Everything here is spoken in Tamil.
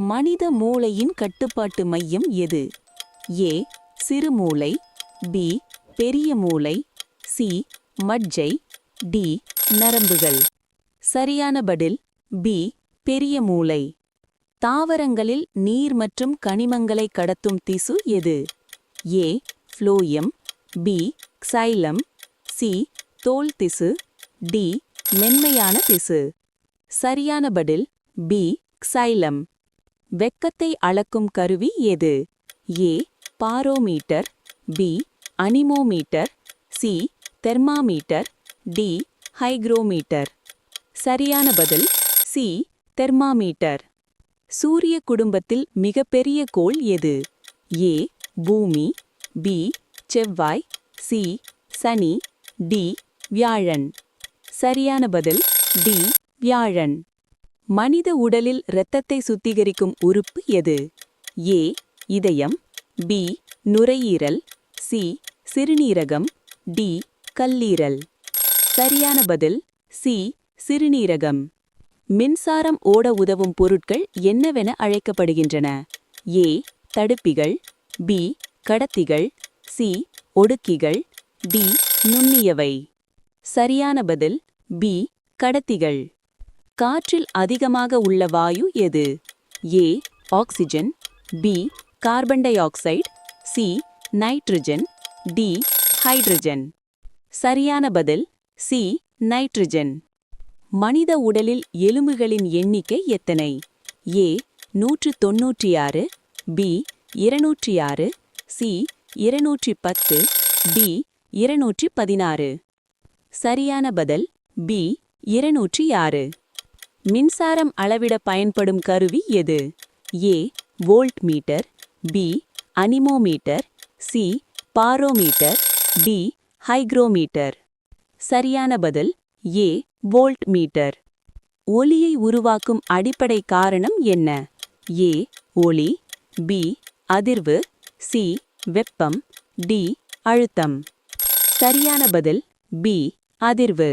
மனித மூளையின் கட்டுப்பாட்டு மையம் எது? ஏ சிறுமூளை பி பெரிய மூளை சி மஜ்ஜை டி நரம்புகள். சரியான பதில் பி பெரிய மூளை. தாவரங்களில் நீர் மற்றும் கனிமங்களை கடத்தும் திசு எது? A phloem B xylem C தோல் திசு டி மென்மையான திசு. சரியான பதில் பி க்சைலம். வெக்கத்தை அளக்கும் கருவி எது? A barometer B anemometer C thermometer D hygrometer. சரியான பதில் சி தெர்மாமீட்டர். சூரிய குடும்பத்தில் மிகப்பெரிய கோள் எது? ஏ பூமி பி செவ்வாய் சி சனி டி வியாழன். சரியான பதில் டி வியாழன். மனித உடலில் இரத்தத்தை சுத்திகரிக்கும் உறுப்பு எது? ஏ இதயம் பி நுரையீரல் சி சிறுநீரகம் டி கல்லீரல். சரியான பதில் சி சிறுநீரகம். மின்சாரம் ஓட உதவும் பொருட்கள் என்னவென அழைக்கப்படுகின்றன? ஏ தடுப்பிகள் பி கடத்திகள் சி ஒடுக்கிகள் டி நுண்ணியவை. சரியான பதில் பி கடத்திகள். காற்றில் அதிகமாக உள்ள வாயு எது? A oxygen B carbon dioxide C nitrogen D hydrogen. சரியான பதில் சி நைட்ரஜன். மனித உடலில் எலும்புகளின் எண்ணிக்கை எத்தனை? ஏ நூற்று தொன்னூற்றி ஆறு பி இருநூற்றி ஆறு சி இருநூற்றி பத்து டி இருநூற்றி பதினாறு. சரியான பதில் பி இருநூற்றி ஆறு. மின்சாரம் அளவிட பயன்படும் கருவி எது? A voltmeter B anemometer C barometer D hygrometer. சரியான பதில் ஏ வோல்ட் மீட்டர் ஒலியை உருவாக்கும் அடிப்படை காரணம் என்ன? ஏ ஒளி பி அதிர்வு சி வெப்பம் டி அழுத்தம். சரியான பதில் பி அதிர்வு.